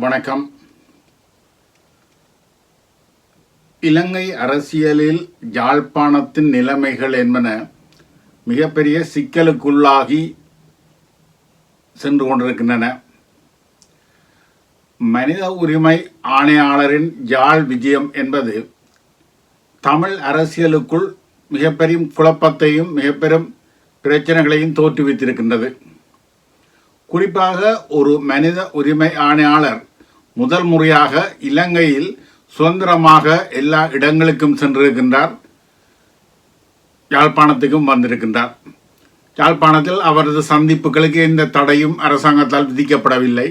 வணக்கம். இலங்கை அரசியலில் யாழ்ப்பாணத்தின் நிலைமைகள் என்பன மிகப்பெரிய சிக்கலுக்குள்ளாகி சென்று கொண்டிருக்கின்றன. மனித உரிமை ஆணையாளரின் யாழ் விஜயம் என்பது தமிழ் அரசியலுக்குள் மிகப்பெரும் குழப்பத்தையும் மிகப்பெரும் பிரச்சனைகளையும் தோற்றுவித்திருக்கின்றது. குறிப்பாக ஒரு மனித உரிமை ஆணையாளர் முதல் முறையாக இலங்கையில் சுதந்திரமாக எல்லா இடங்களுக்கும் சென்றிருக்கின்றார். யாழ்ப்பாணத்துக்கும் வந்திருக்கின்றார். யாழ்ப்பாணத்தில் அவரது சந்திப்புகளுக்கு எந்த தடையும் அரசாங்கத்தால் விதிக்கப்படவில்லை.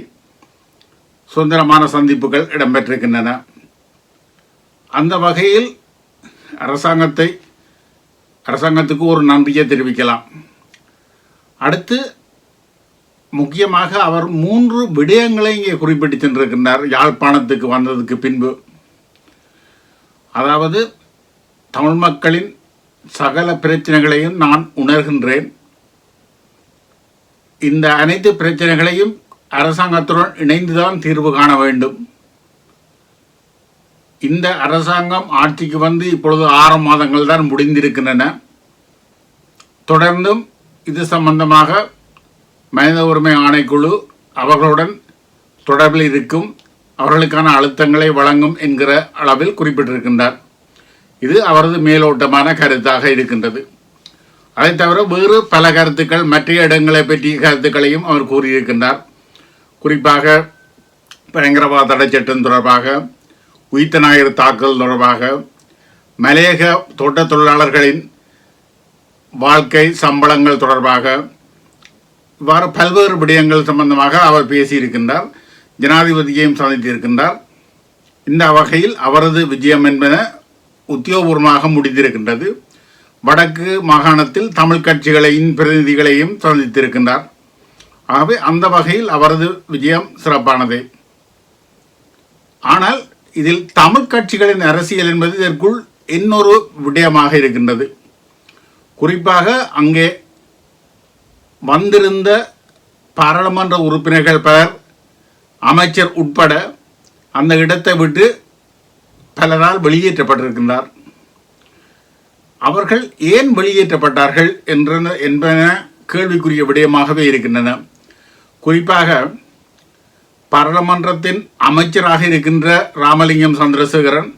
சுதந்திரமான சந்திப்புகள் இடம்பெற்றிருக்கின்றன. அந்த வகையில் அரசாங்கத்தை அரசாங்கத்துக்கு ஒரு நன்றியை தெரிவிக்கலாம். அடுத்து முக்கியமாக அவர் மூன்று விடயங்களை இங்கே குறிப்பிட்டு சென்றிருக்கின்றார். யாழ்ப்பாணத்துக்கு வந்ததுக்கு பின்பு. அதாவது தமிழ் மக்களின் சகல பிரச்சனைகளையும் நான் உணர்கின்றேன். இந்த அனைத்து பிரச்சனைகளையும் அரசாங்கத்துடன் இணைந்துதான் தீர்வு காண வேண்டும். இந்த அரசாங்கம் ஆட்சிக்கு வந்து இப்பொழுது ஆறு மாதங்கள் தான் முடிந்திருக்கின்றன. தொடர்ந்தும் இது சம்பந்தமாக மனித உரிமை ஆணைக்குழு அவர்களுடன் தொடர்பில் இருக்கும் அவர்களுக்கான அழுத்தங்களை வழங்கும் என்கிற அளவில் குறிப்பிட்டிருக்கின்றார். இது அவரது மேலோட்டமான கருத்தாக இருக்கின்றது. அதை தவிர வேறு பல கருத்துக்கள் மற்ற இடங்களை பற்றிய கருத்துக்களையும் அவர் கூறியிருக்கின்றார். குறிப்பாக பயங்கரவாத தடை சட்டம் தொடர்பாக உயிர்த்த ஞாயிறு தாக்குதல் தொடர்பாக மலையக தோட்ட தொழிலாளர்களின் வாழ்க்கை சம்பளங்கள் தொடர்பாக இவ்வாறு பல்வேறு விடயங்கள் சம்பந்தமாக அவர் பேசியிருக்கின்றார். ஜனாதிபதியையும் சந்தித்திருக்கின்றார். இந்த வகையில் அவரது விஜயம் என்பன உத்தியோகபூர்வமாக முடிந்திருக்கின்றது. வடக்கு மாகாணத்தில் தமிழ் கட்சிகளையும் பிரதிநிதிகளையும் சந்தித்திருக்கின்றார். ஆகவே அந்த வகையில் அவரது விஜயம் சிறப்பானது. ஆனால் இதில் தமிழ் கட்சிகளின் அரசியல் என்பது இதற்குள் இன்னொரு விடயமாக இருக்கின்றது. குறிப்பாக அங்கே வந்திருந்த பாராளுமன்ற உறுப்பினர்கள் பலர் அமைச்சர் உட்பட அந்த இடத்தை விட்டு பலரால் வெளியேற்றப்பட்டிருக்கின்றார். அவர்கள் ஏன் வெளியேற்றப்பட்டார்கள் என்ற என்பன கேள்விக்குரிய விடயமாகவே இருக்கின்றன. குறிப்பாக பாராளுமன்றத்தின் அமைச்சராக இருக்கின்ற ராமலிங்கம் சந்திரசேகரன்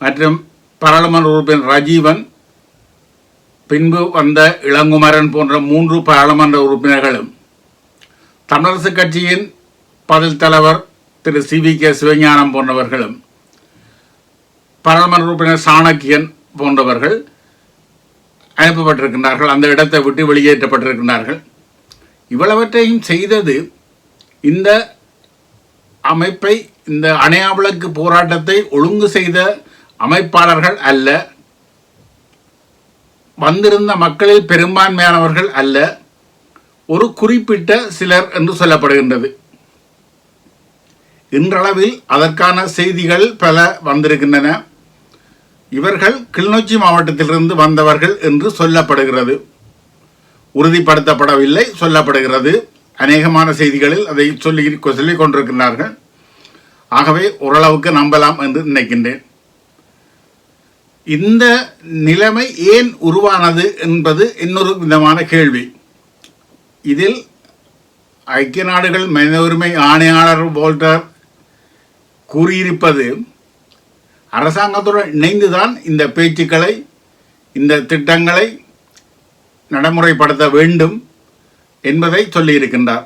மற்றும் பாராளுமன்ற உறுப்பினர் ராஜீவன் பின்பு வந்த இளங்குமரன் போன்ற மூன்று பாராளுமன்ற உறுப்பினர்களும் தமிழரசு கட்சியின் பதில் தலைவர் Thiru C V K Sivagnanam போன்றவர்களும் பாராளுமன்ற உறுப்பினர் சாணக்கியன் போன்றவர்கள் அனுப்பப்பட்டிருக்கின்றார்கள். அந்த இடத்தை விட்டு வெளியேற்றப்பட்டிருக்கின்றார்கள். இவ்வளவற்றையும் செய்தது இந்த அமைப்பை இந்த அணையாவிளக்கு போராட்டத்தை ஒழுங்கு செய்த அமைப்பாளர்கள் அல்ல வந்திருந்த மக்களில் பெரும்பான்மையானவர்கள் அல்ல ஒரு குறிப்பிட்ட சிலர் என்று சொல்லப்படுகின்றது. இன்றளவில் அதற்கான செய்திகள் பல வந்திருக்கின்றன. இவர்கள் கிளிநொச்சி மாவட்டத்திலிருந்து வந்தவர்கள் என்று சொல்லப்படுகிறது. உறுதிப்படுத்தப்படவில்லை சொல்லப்படுகிறது. அநேகமான செய்திகளில் அதை சொல்லி சொல்லிக் கொண்டிருக்கிறார்கள் ஆகவே ஓரளவுக்கு நம்பலாம் என்று நினைக்கின்றேன். இந்த நிலைமை ஏன் உருவானது என்பது இன்னொரு விதமான கேள்வி. இதில் ஐக்கிய நாடுகள் மனித உரிமை ஆணையாளர் போல்டர் கூறியிருப்பது அரசாங்கத்துடன் இணைந்துதான் இந்த பேச்சுக்களை இந்த திட்டங்களை நடைமுறைப்படுத்த வேண்டும் என்பதை சொல்லியிருக்கின்றார்.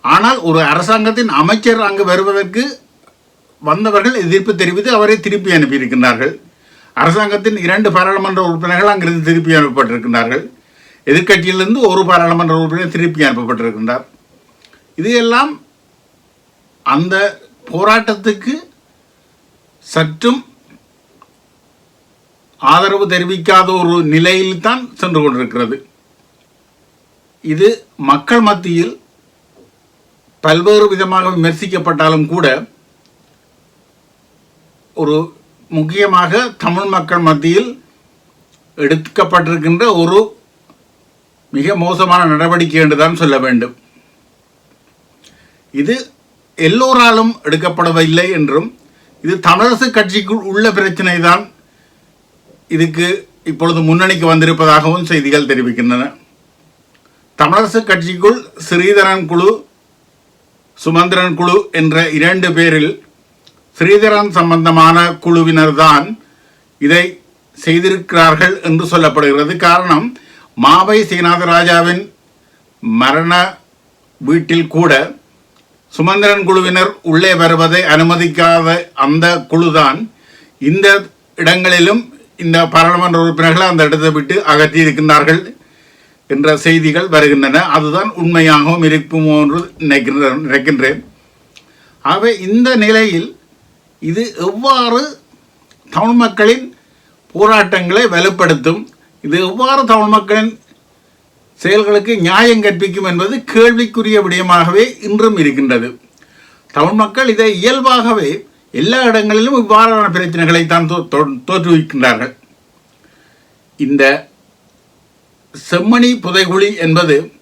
ஆனால் ஒரு அரசாங்கத்தின் அமைச்சர் அங்கு வருவதற்கு வந்தவர்கள் எதிர்ப்பு தெரிவித்து அவரை திருப்பி அனுப்பியிருக்கின்றார்கள். அரசாங்கத்தின் இரண்டு பாராளுமன்ற உறுப்பினர்கள் அங்கிருந்து திருப்பி அனுப்பப்பட்டிருக்கின்றார்கள். எதிர்க்கட்சியிலிருந்து ஒரு பாராளுமன்ற உறுப்பினர் திருப்பி அனுப்பப்பட்டிருக்கின்றார். இது எல்லாம் அந்த போராட்டத்துக்கு சற்றும் ஆதரவு தெரிவிக்காத ஒரு நிலையில் தான் சென்று கொண்டிருக்கிறது. இது மக்கள் மத்தியில் பல்வேறு விதமாக விமர்சிக்கப்பட்டாலும் கூட ஒரு முக்கியமாக தமிழ் மக்கள் மத்தியில் எடுக்கப்பட்டிருக்கின்ற ஒரு மிக மோசமான நடவடிக்கை என்றுதான் சொல்ல வேண்டும். இது எல்லோராலும் எடுக்கப்படவில்லை என்றும் இது தமிழரசு கட்சிக்குள் உள்ள பிரச்சனை தான் இதுக்கு இப்பொழுது முன்னணிக்கு வந்திருப்பதாகவும் செய்திகள் தெரிவிக்கின்றன. தமிழரசு கட்சிக்குள் ஸ்ரீதரன் குழு சுமந்திரன் குழு என்ற இரண்டு பேரில் ஸ்ரீதரன் சம்பந்தமான குழுவினர்தான் இதை செய்திருக்கிறார்கள் என்று சொல்லப்படுகிறது. காரணம் மாவை சீனாதராஜாவின் மரண வீட்டில் கூட சுமந்திரன் குழுவினர் உள்ளே வருவதை அனுமதிக்காத அந்த குழுதான் இந்த இடங்களிலும் இந்த பாராளுமன்ற உறுப்பினர்களை அந்த இடத்தை விட்டு அகற்றி இருக்கின்றார்கள் என்ற செய்திகள் வருகின்றன. அதுதான் உண்மையாகவும் இருக்குமோ என்று நினைக்கின்ற நினைக்கின்றேன். ஆகவே இந்த நிலையில் இது எவ்வாறு தமிழ் மக்களின் போராட்டங்களை வலுப்படுத்தும்? இது எவ்வாறு தமிழ் மக்களின் செயல்களுக்கு நியாயம் கற்பிக்கும் என்பது கேள்விக்குரிய விடயமாகவே இன்றும் இருக்கின்றது. தமிழ் மக்கள் இதை இயல்பாகவே எல்லா இடங்களிலும் இவ்வாறான பிரச்சனைகளை தான் தோ- தோற்றுவிக்கின்றார்கள். இந்த செம்மணி புதைகுழி என்பது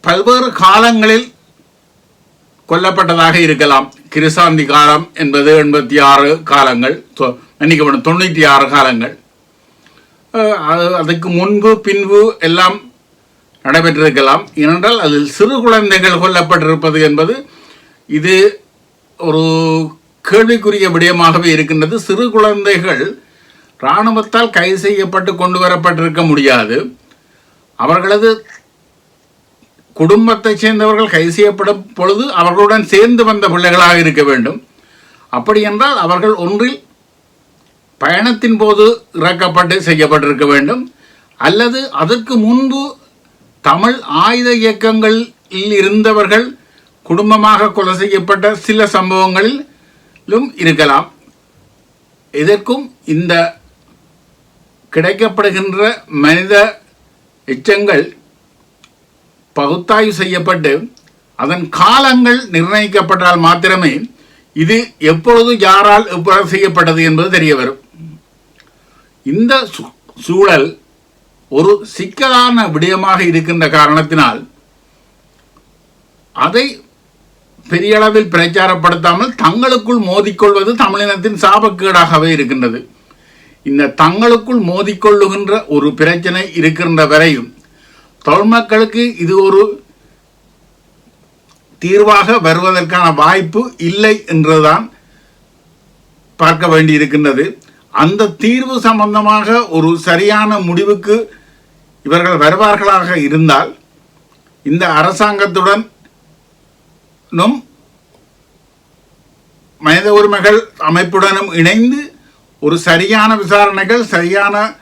பல்வேறு காலங்களில் கொல்லப்பட்டதாக இருக்கலாம். கிருசாந்தி காலம் என்பது எண்பத்தி ஆறு காலங்கள். தொ- மன்னிக்கப்படும் தொண்ணூற்றி ஆறு காலங்கள். அது- அதுக்கு முன்பு பின்பு எல்லாம் நடைபெற்றிருக்கலாம். ஏனென்றால் அதில் சிறு குழந்தைகள் கொல்லப்பட்டிருப்பது என்பது இது ஒரு கேள்விக்குரிய விடயமாகவே இருக்கின்றது. சிறு குழந்தைகள் இராணுவத்தால் கைது செய்யப்பட்டு கொண்டு வரப்பட்டிருக்க முடியாது. அவர்களது குடும்பத்தைச் சேர்ந்தவர்கள் கைது செய்யப்படும் பொழுது அவர்களுடன் சேர்ந்து வந்த பிள்ளைகளாக இருக்க வேண்டும். அப்படி என்றால் அவர்கள் ஒன்றில் பயணத்தின் போது இறக்கப்பட்டு செய்யப்பட்டிருக்க வேண்டும். அல்லது அதற்கு முன்பு தமிழ் ஆயுத இயக்கங்களில் இருந்தவர்கள் குடும்பமாக கொலை செய்யப்பட்ட சில சம்பவங்களிலும் இருக்கலாம். இதற்கும் இந்த கிடைக்கப்படுகின்ற மனித எச்சங்கள் பகுத்தாய்வு செய்யப்பட்டு அதன் காலங்கள் நிர்ணயிக்கப்பட்டால் மாத்திரமே இது எப்பொழுது யாரால் எவ்வாறு செய்யப்பட்டது என்பது தெரிய வரும். இந்த சூழல் ஒரு சிக்கலான விடயமாக இருக்கின்ற காரணத்தினால் அதை பெரிய அளவில் பிரச்சாரப்படுத்தாமல் தங்களுக்குள் மோதிக்கொள்வது தமிழினத்தின் சாபக்கேடாகவே இருக்கின்றது. இந்த தங்களுக்குள் மோதிக்கொள்ளுகின்ற ஒரு பிரச்சனை இருக்கின்ற வரையும் தமிழ் மக்களுக்கு இது ஒரு தீர்வாக வருவதற்கான வாய்ப்பு இல்லை என்றுதான் பார்க்க வேண்டியிருக்கின்றது. அந்த தீர்வு சம்பந்தமாக ஒரு சரியான முடிவுக்கு இவர்கள் வருவார்களாக இருந்தால் இந்த அரசாங்கத்துடன் மனித உரிமைகள் அமைப்புடனும் இணைந்து ஒரு சரியான விசாரணைகள் சரியான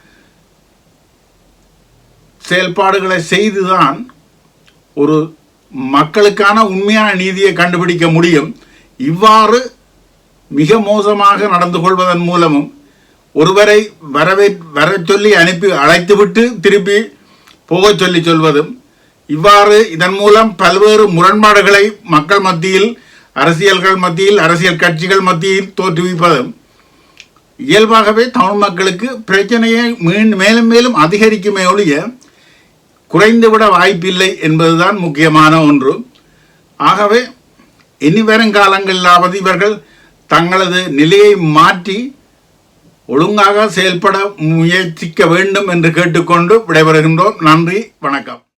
செயல்பாடுகளை செய்துதான் ஒரு மக்களுக்கான உண்மையான நீதியை கண்டுபிடிக்க முடியும். இவ்வாறு மிக மோசமாக நடந்து கொள்வதன் மூலமும் ஒருவரை வரவே வர சொல்லி அனுப்பி அழைத்துவிட்டு திருப்பி போகச் சொல்லி சொல்வதும் இவ்வாறு இதன் மூலம் பல்வேறு முரண்பாடுகளை மக்கள் மத்தியில் அரசியல்கள் மத்தியில் அரசியல் கட்சிகள் மத்தியில் தோற்றுவிப்பதும் இயல்பாகவே தமிழ் மக்களுக்கு பிரச்சனையை மீண்டும் மேலும் மேலும் அதிகரிக்குமே ஒழிய குறைந்துவிட வாய்ப்பில்லை என்பதுதான் முக்கியமான ஒன்று. ஆகவே இனி வரும் காலங்களிலாவது இவர்கள் தங்களது நிலையை மாற்றி ஒழுங்காக செயல்பட முயற்சிக்க வேண்டும் என்று கேட்டுக்கொண்டு விடைபெறுகின்றோம். நன்றி வணக்கம்.